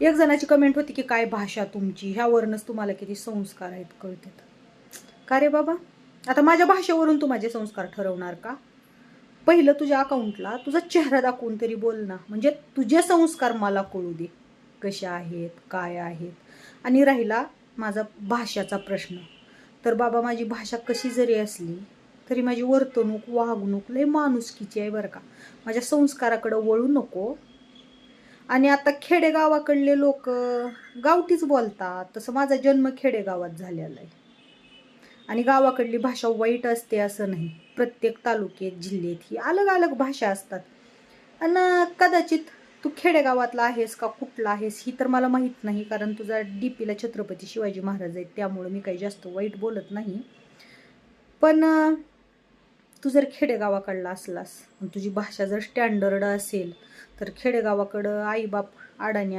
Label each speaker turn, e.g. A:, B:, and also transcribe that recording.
A: एक जणाची कमेंट होती की काय भाषा तुमची? ह्यावरूनच तुम्हाला किती संस्कार आहेत कळतात. का रे बाबा? आता माझ्या भाषेवरून तू माझे संस्कार ठरवणार का? पहिलं तुझ्या अकाउंटला तुझा चेहरा दाखवून तरी बोल ना. म्हणजे तुझे संस्कार मला कळू दे. कसे आहेत? काय आहेत? आणि राहिला माझा भाषाचा प्रश्न. तर बाबा माझी भाषा कशी जरी असली तरी माझी वर्तणूक वागणूक लय माणुसकीची आहे बरं का. माझ्या संस्काराकडं वळू नको. आणि आता खेडेगावाकडले लोक गावठीच बोलतात. तसं माझा जन्म खेडेगावात झालेला आहे. आणि गावाकडली भाषा वाईट असते असं नाही. प्रत्येक तालुक्यात जिल्ह्यात ही अलग अलग भाषा असतात. आणि कदाचित तू खेडेगावातला आहेस का कुठला आहेस ही तर मला माहीत नाही कारण तुझा डी पीला छत्रपती शिवाजी महाराज आहेत त्यामुळं मी काही जास्त वाईट बोलत नाही. पण तू जर खेडेगावाकडला असलास तुझी भाषा जर स्टँडर्ड असेल तर खेडेगावाकडं आईबाप अडाणी